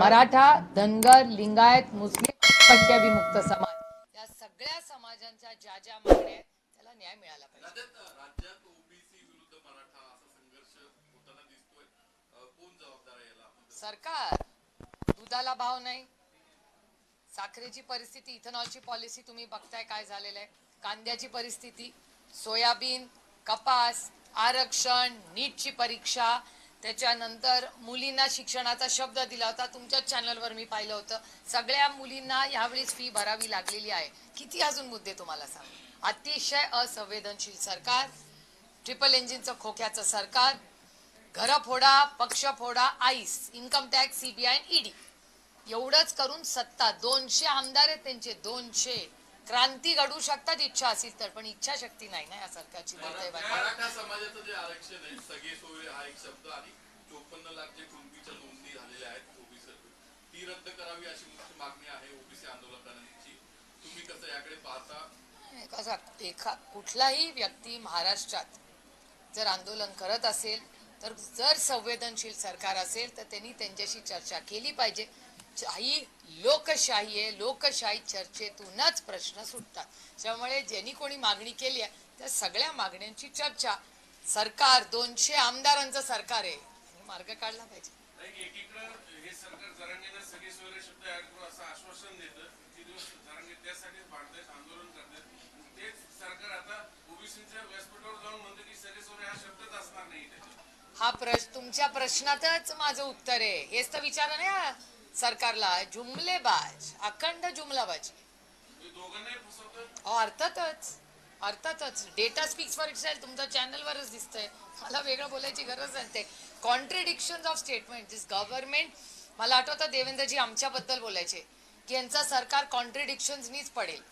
मराठा धनगर लिंगायत मुस्लिम पट्ट्या विमुक्त समाज. या सगळ्या समाजांच्या ज्या ज्या मागण्या आहेत त्याला न्याय मिळाला पाहिजे. सरकार. दुधाला भाव नाही. साखरेची परिस्थिती इथेनॉलची पॉलिसी तुम्ही बघताय काय झालेलं आहे कांद्याची परिस्थिती सोयाबीन कपास आरक्षण नीटची परीक्षा त्याच्यानंतर मुलींना शिक्षणाचा शब्द दिला होता. तुमच्याच चॅनलवर मी पाहिलं होतं. सगळ्या मुलींना यावेळेस फी भरावी लागलेली आहे. किती अजून मुद्दे तुम्हाला सांग? अतिशय असंवेदनशील सरकार ट्रिपल इंजिनचं खोक्याचं सरकार घर फोडा पक्ष फोडा आईस इन्कम टॅक्स सीबीआय ईडी एवढंच करून सत्ता. दोनशे आमदार आहेत त्यांचे दोनशे. क्रांती घडू शकतात इच्छा असेल तर पण इच्छाशक्ती नाही ना या सरकारची समाजाचं जे आरक्षण आहे सगळे सोय हा एक शब्द आणि चोपन्न लाख जे कुणबीच्या नोंदी झालेल्या आहेत ओबीसी ती रद्द करावी अशी मुख्य मागणी आहे ओबीसी आंदोलकांची. तुम्ही कसं याकडे पाहता? कसा एखा कुठलाही व्यक्ती महाराष्ट्रात जर आंदोलन करत असेल तर जर संवेदनशील सरकार असेल तर त्यांनी त्यांच्याशी चर्चा केली पाहिजे. ही लोकशाही आहे लोकशाही चर्चेतूनच प्रश्न सुटतात. त्यामुळे ज्यांनी कोणी मागणी केली आहे त्या सगळ्या मागण्यांची चर्चा सरकार दोनशे आमदारांचं सरकार आहे. मार्ग काढला पाहिजे. नाही, हे नाही प्रश्न तुमच्या प्रश्नातच माझं उत्तर आहे. हेच तर विचारा ना या सरकारला जुमलेबाज अखंड जुमलाबाजी. हे अर्थातच. अर्थातच. डेटा स्पीक्स फॉर इटसेल्फ तुमच्या चॅनलवरच दिसतंय. मला वेगळं बोलायची गरज नाही. ते contradiction of statement this government मला आठवतं देवेंद्रजी आमच्याबद्दल बोलायचे की यांचा सरकार कॉन्ट्रेडिक्शन्सनीच पडेल.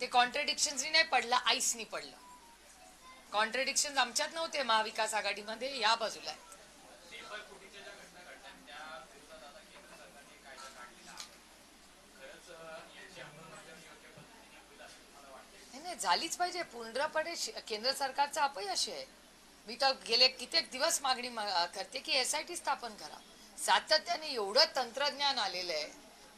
ते कॉन्ट्रेडिक्शन्सनी नाही पडलं आईसनी पडलं. कॉन्ट्रेडिक्शन आमच्यात नव्हते महाविकास आघाडीमध्ये या बाजूला आहेत नाही झालीच पाहिजे. पूर्णपणे केंद्र सरकारचं अपयश आहे. मी तर गेले कित्येक दिवस मागणी करते की एस आय टी स्थापन करा. सातत्याने एवढं तंत्रज्ञान आलेलं आहे.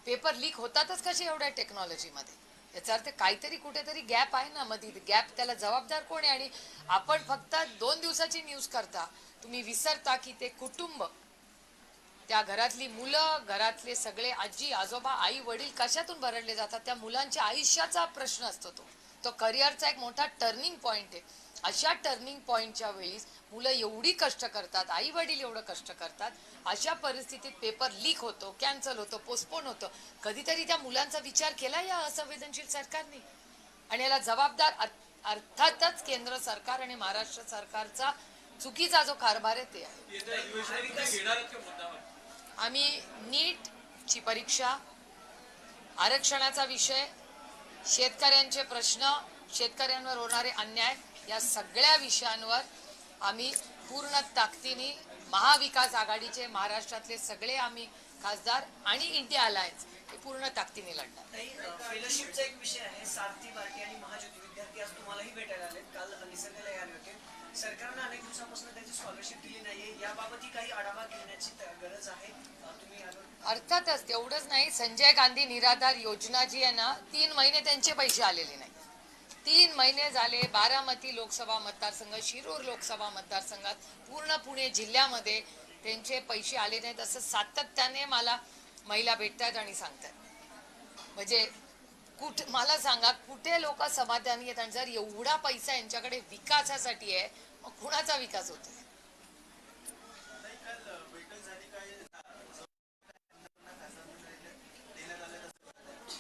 पेपर लीक होतातच कसे एवढ्या टेक्नॉलॉजीमध्ये? याचा अर्थ काहीतरी कुठेतरी गॅप आहे ना. मधी गॅप त्याला जबाबदार कोण आहे? आणि आपण फक्त दोन दिवसाची न्यूज करता. तुम्ही विसरता की ते कुटुंब. त्या घरातली मुलं घरातले सगळे आजी आजोबा आई वडील कशातून भरडले जातात? त्या मुलांच्या आयुष्याचा प्रश्न असतो तो. तो करिअरचा एक मोठा टर्निंग पॉइंट आहे. अशा टर्निंग पॉइंटच्या वेळी मुलं एवढी कष्ट करतात आई वडील एवढं कष्ट करतात अशा परिस्थितीत पेपर लीक होतो कॅन्सल होतो पोस्टपोन होतो. कधीतरी त्या मुलांचा विचार केला या असंवेदनशील सरकारने? आणि याला जबाबदार अर- अर्थातच केंद्र सरकार आणि महाराष्ट्र सरकारचा चुकीचा जो कारभार आहे ते आहे. आम्ही नीटची परीक्षा आरक्षणाचा विषय शेतकऱ्यांचे प्रश्न शेतकऱ्यांवर होणारे अन्याय या सगळ्या विषयांवर आम्ही पूर्ण ताकदीने महाविकास आघाडीचे महाराष्ट्रातले सगळे आम्ही खासदार आणि इंडिया अलायन्स हे पूर्ण ताकदीने लढणार. फेलोशिपचा एक विषय आहे सारथी बार्टी आणि महाज्योती विद्यार्थी आज तुम्हालाही भेटायला आले काल निसर्गाला आले होते सरकारनं अनेक दिवसापासून त्यांची स्कॉलरशिप दिली नाहीये. याबाबतही काही आढावा घेण्याची गरज आहे. तुम्ही अर्थातच तेवढंच नाही. संजय गांधी निराधार योजना जी आहे ना तीन महिने त्यांचे पैसे आलेले नाही. तीन महिने झाले बारामती लोकसभा मतदारसंघ शिरूर लोकसभा मतदारसंघात पूर्ण पुणे जिल्ह्यामध्ये त्यांचे पैसे आले नाहीत. असं सातत्याने मला महिला भेटतात आणि सांगतात. म्हणजे कुठ मला सांगा कुठे लोक समाधानी आहेत आणि जर एवढा पैसा यांच्याकडे विकासासाठी आहे मग कुणाचा विकास होतो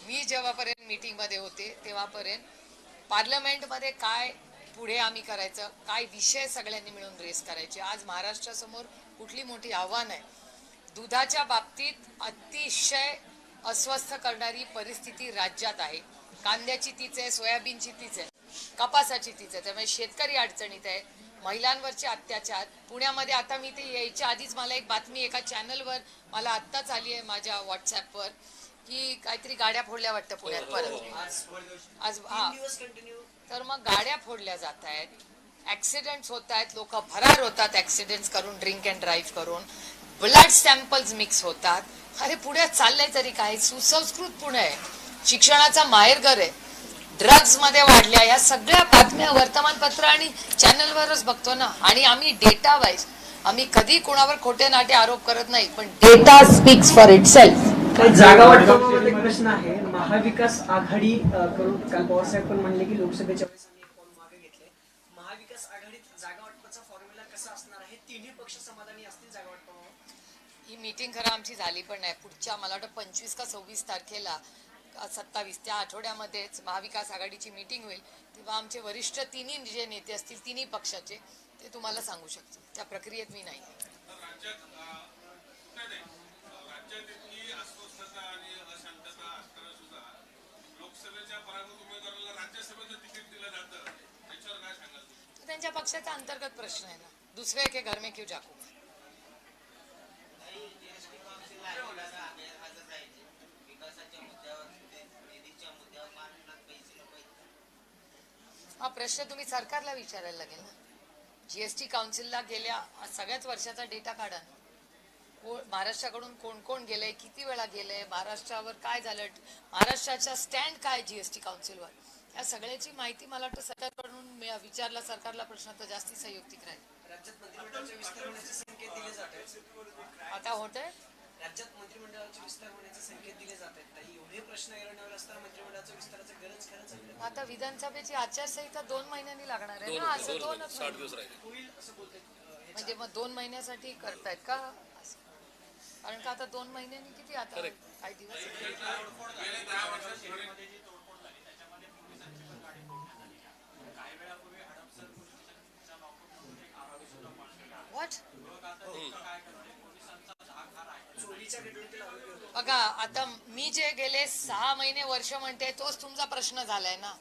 मी जेव्हापर्यंत मीटिंगमध्ये होते तेव्हापर्यंत पार्लमेंटमध्ये काय पुढे आम्ही करायचं काय विषय सगळ्यांनी मिळून रेस करायचे. आज महाराष्ट्रासमोर कुठली मोठी आव्हान आहे? दुधाच्या बाबतीत अतिशय अस्वस्थ करणारी परिस्थिती राज्यात आहे. कांद्याची तीच आहे सोयाबीनची तीच आहे कपासाची तीच आहे. त्यामुळे शेतकरी अडचणीत आहे. महिलांवरचे अत्याचार. पुण्यामध्ये आता मी ते यायच्या आधीच मला एक बातमी एका चॅनलवर मला आत्ताच आली आहे माझ्या व्हॉट्सॲपवर की काहीतरी गाड्या फोडल्या वाटतं पुण्यात परत. आज हा तीन दिवस कंटिन्यू तर मग गाड्या फोडल्या जात आहेत. ऍक्सिडेंट्स होत आहेत. लोक फरार होतात ऍक्सिडेंट्स करून ड्रिंक अँड ड्राईव्ह करून. ब्लड सॅम्पल्स मिक्स होतात. अरे पुढे चाललंय तरी काय? सुसंस्कृत पुणे. आहे शिक्षणाचा माहेरघर आहे. ड्रग्जमध्ये वाढल्या. या सगळ्या बातम्या वर्तमानपत्र आणि चॅनलवरच बघतो ना. आणि आम्ही डेटा वाईज आम्ही कधी कोणावर खोटे नाटे आरोप करत नाही पण data speaks for itself जागा वाटपाबाबत एक प्रश्न आहे. महाविकास आघाडी करून काल पवारसाहेब पण म्हणले की लोकसभेच्या वेळेस आम्ही एक पाऊल मागे घेतले महाविकास आघाडीत जागा वाटपाचा फॉर्म्युला कसा असणार आहे तिन्ही पक्ष समाधानी असतील जागा वाटपाबाबत ही मीटिंग खरं आमची झाली पण नाही. पुढच्या मला वाटतं पंचवीस का सव्वीस तारखेला सत्तावीस त्या आठवड्यामध्येच महाविकास आघाडीची मीटिंग होईल. तेव्हा आमचे वरिष्ठ तिन्ही जे नेते असतील तिन्ही पक्षाचे ते तुम्हाला सांगू शकतो त्या प्रक्रियेत मी नाही. त्यांच्या पक्षाचा अंतर्गत प्रश्न आहे ना. दुसरे के घर में क्यों जाकू? हा प्रश्न तुम्ही सरकारला विचारायला लागेल ना? जीएसटी काउन्सिलला गेल्या सगळ्याच वर्षाचा डेटा काढा ना. कोण महाराष्ट्राकडून कोण कोण गेलंय किती वेळा गेलंय महाराष्ट्रावर काय झालं महाराष्ट्राचा स्टँड काय जीएसटी काउन्सिलवर या सगळ्याची माहिती मला वाटतं सरकारकडून विचारला सरकारला प्रश्न तर जास्ती संयुक्तिक राहील. राज्यात मंत्रिमंडळाचे विस्तार राज्यात मंत्रिमंडळाचे विस्तार होण्याचे संकेत दिले जात आहेत एवढे प्रश्न ऐरणीवर असताना मंत्रिमंडळाच्या विस्ताराची गरज खरंच? आता विधानसभेची आचारसंहिता दोन महिन्यांनी लागणार आहे ना असं दोनच महिने. होईल असं बोलतात म्हणजे मग दोन महिन्यासाठी करतायत का. कारण का आता दोन महिन्यांनी किती आता काही दिवस व्हॉट चोरीच्या घटनेतील आरोपी होते बघा आता मी जे गेले सहा महिने वर्ष म्हणते तोच तुमचा प्रश्न झालाय ना?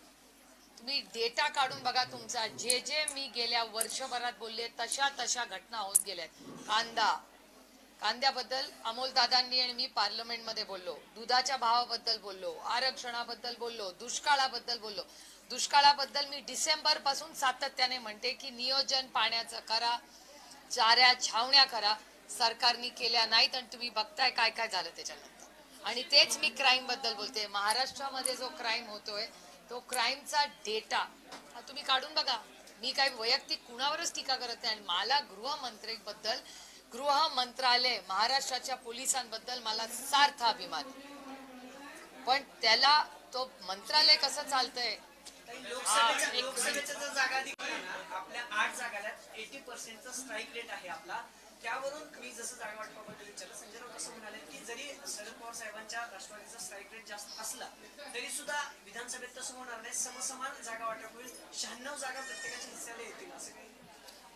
तुम्ही डेटा काढून बघा तुमचा. जे जे मी गेल्या वर्षभरात बोलले तशा तशा घटना होत गेल्यात. कांदा. कांद्याबद्दल अमोल दादांनी आणि मी पार्लमेंटमध्ये बोललो. दुधाच्या भावाबद्दल बोललो. आरक्षणाबद्दल बोललो. दुष्काळाबद्दल बोललो. दुष्काळाबद्दल मी डिसेंबरपासून सातत्याने म्हणते की नियोजन पाण्याचं करा चाऱ्या छावण्या करा. सरकारनी केल्या नाहीत आणि तुम्ही बघताय काय काय झालं त्याच्यानंतर. आणि तेच मी क्राईमबद्दल बोलते महाराष्ट्रामध्ये जो क्राईम होतोय तो क्राईमचा डेटा हा तुम्ही काढून बघा. मी काही वैयक्तिक कुणावरच टीका करत नाही आणि मला गृहमंत्रीबद्दल गृह मंत्रालय महाराष्ट्राच्या पोलिसांबद्दल मला सार्थ अभिमान. पण त्याला तो मंत्रालय कसं चालतंय? लोकसभेच्या जागा आपल्या आठ जागाला एटी पर्सेंटचा स्ट्राईक रेट आहे आपला. त्यावरून मी जसं जागा वाटपाबद्दल विचारलं संजय राऊत असं म्हणाले की जरी शरद पवार साहेबांच्या राष्ट्रवादीचा स्ट्राईक रेट जास्त असला तरी सुद्धा विधानसभेत तसं होणार नाही. समसमान जागा वाटप होईल. शहाण्णव जागा प्रत्येकाच्या हिस्साला येतील असं काही.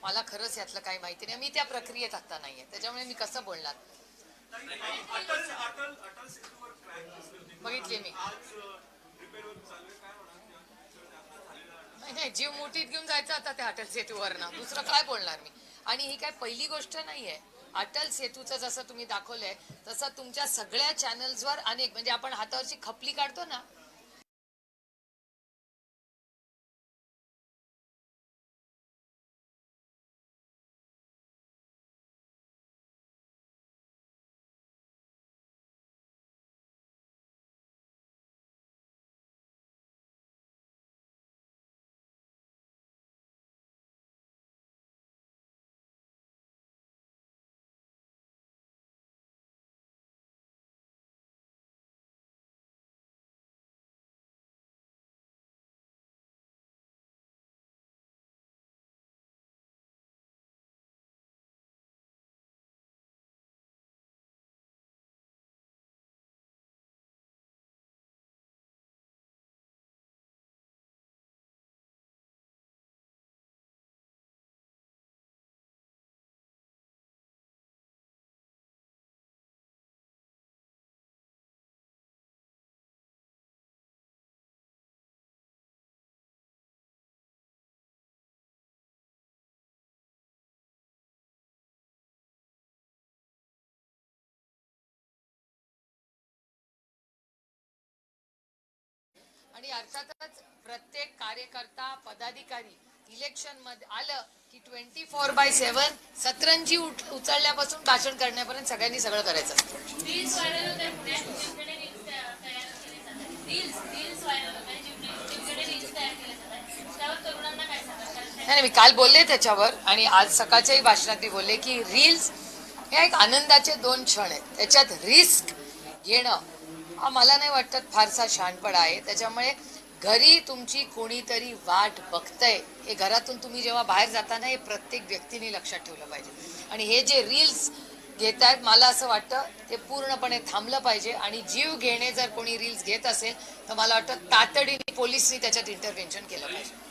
मला खरंच यातलं काही माहिती नाही. मी त्या प्रक्रियेत आता नाहीये. त्याच्यामुळे मी कसं बोलणार? बघितले मी. नाही नाही जीव मुठीत घेऊन जायचं आता त्या अटल सेतूवर ना दुसरं काय बोलणार मी? आणि ही काय पहिली गोष्ट नाहीये. अटल सेतूचं जसं तुम्ही दाखवलंय तसं तुमच्या सगळ्या चॅनल्सवर अनेक म्हणजे आपण हातावरची खपली काढतो ना आणि अर्थातच प्रत्येक कार्यकर्ता पदाधिकारी इलेक्शनमध्ये आलं की ट्वेंटी फोर बाय सेव्हन सतरंजी उचलण्यापासून भाषण करण्यापर्यंत सगळ्यांनी सगळं करायचं नाही, मी काल बोलले त्याच्यावर आणि आज सकाळच्याही भाषणात मी बोलले की रील्स हे एक आनंदाचे दोन क्षण आहेत. त्याच्यात रिस्क घेणं हा मला नाही वाटत फारसा शहाणपणा आहे. त्याच्यामुळे घरी तुमची कोणीतरी वाट बघतंय. हे घरातून तुम्ही जेव्हा बाहेर जाताना हे प्रत्येक व्यक्तीने लक्षात ठेवलं पाहिजे. आणि हे जे रील्स घेत आहेत मला असं वाटतं ते पूर्णपणे थांबलं पाहिजे. आणि जीव घेणे जर कोणी रील्स घेत असेल तर मला वाटतं तातडीने पोलिसनी त्याच्यात इंटरव्हेन्शन केलं पाहिजे.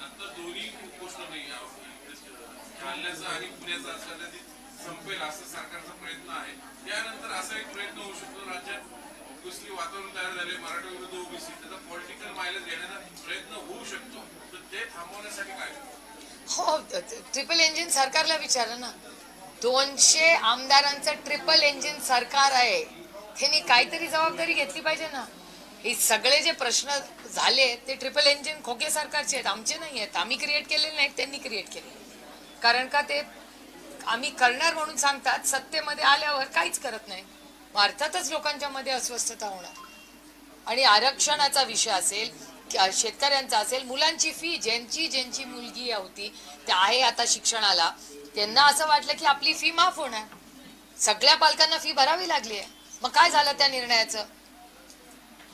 संपेल असं सरकारचा प्रयत्न आहे. त्यानंतर असा एक प्रयत्न होऊ शकतो राज्यात. ऑब्विसली वातावरण तयार झाले मराठा विरुद्ध ओबीसी त्याचा पॉलिटिकल मायलेज घेण्याचा प्रयत्न होऊ शकतो. तर ते थांबवण्यासाठी काय? हो ट्रिपल इंजिन सरकारला विचारा ना. दोनशे आमदारांचं ट्रिपल इंजिन सरकार आहे. त्यांनी काहीतरी जबाबदारी घेतली पाहिजे ना. हे सगळे जे प्रश्न झाले ते ट्रिपल इंजिन खोके सरकारचे आहेत. आमचे नाही आहेत. आम्ही क्रिएट केलेले नाहीत त्यांनी क्रिएट केले कारण का ते आम्ही करणार म्हणून सांगतात. सत्तेमध्ये आल्यावर काहीच करत नाही. अर्थातच लोकांच्या मध्ये अस्वस्थता होणार. आणि आरक्षणाचा विषय असेल शेतकऱ्यांचा असेल मुलांची फी ज्यांची ज्यांची मुलगी होती ते आहे आता शिक्षणाला त्यांना असं वाटलं की आपली फी माफ होणार. सगळ्या पालकांना फी भरावी लागली आहे. मग काय झालं त्या निर्णयाचं?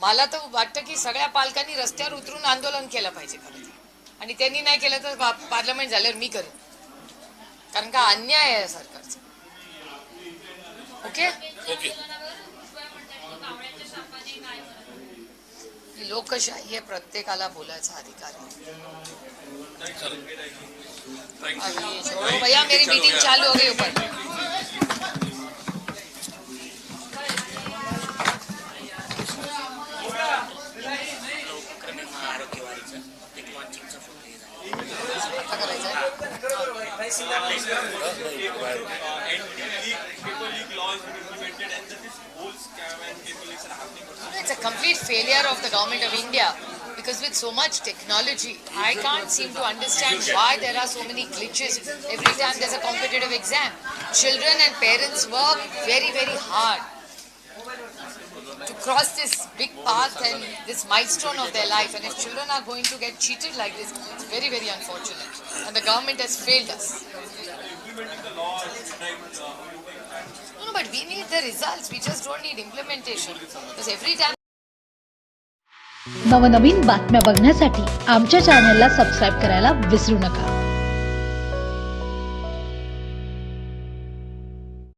मला तर वाटतं की सगळ्या पालकांनी रस्त्यावर उतरून आंदोलन केलं पाहिजे खरं आणि त्यांनी नाही केलं तर पार्लमेंट झाल्यावर मी करेन. कारण का अन्याय आहे सरकारचा. ओके? आंदोलनावर भुजबळ म्हणतात की कावळ्याच्या शापाने काय करत ही लोकशाही आहे प्रत्येकाला बोलायचा अधिकार आहे. भैया मेरी मीटिंग चालू हो गई ऊपर. आता करायचं It's a complete failure of the government of India because with so much technology, I can't seem to understand why there are so many glitches every time there's a competitive exam. Children and parents work very, very hard. To cross this big path and this milestone of their life. And if children are going to get cheated like this, it's very, very unfortunate. And the government has failed us. No, no, but we need the results. We just don't need implementation. Because every time नवनवीन बातम्या बघण्यासाठी आमच्या चॅनलला subscribe करायला विसरू नका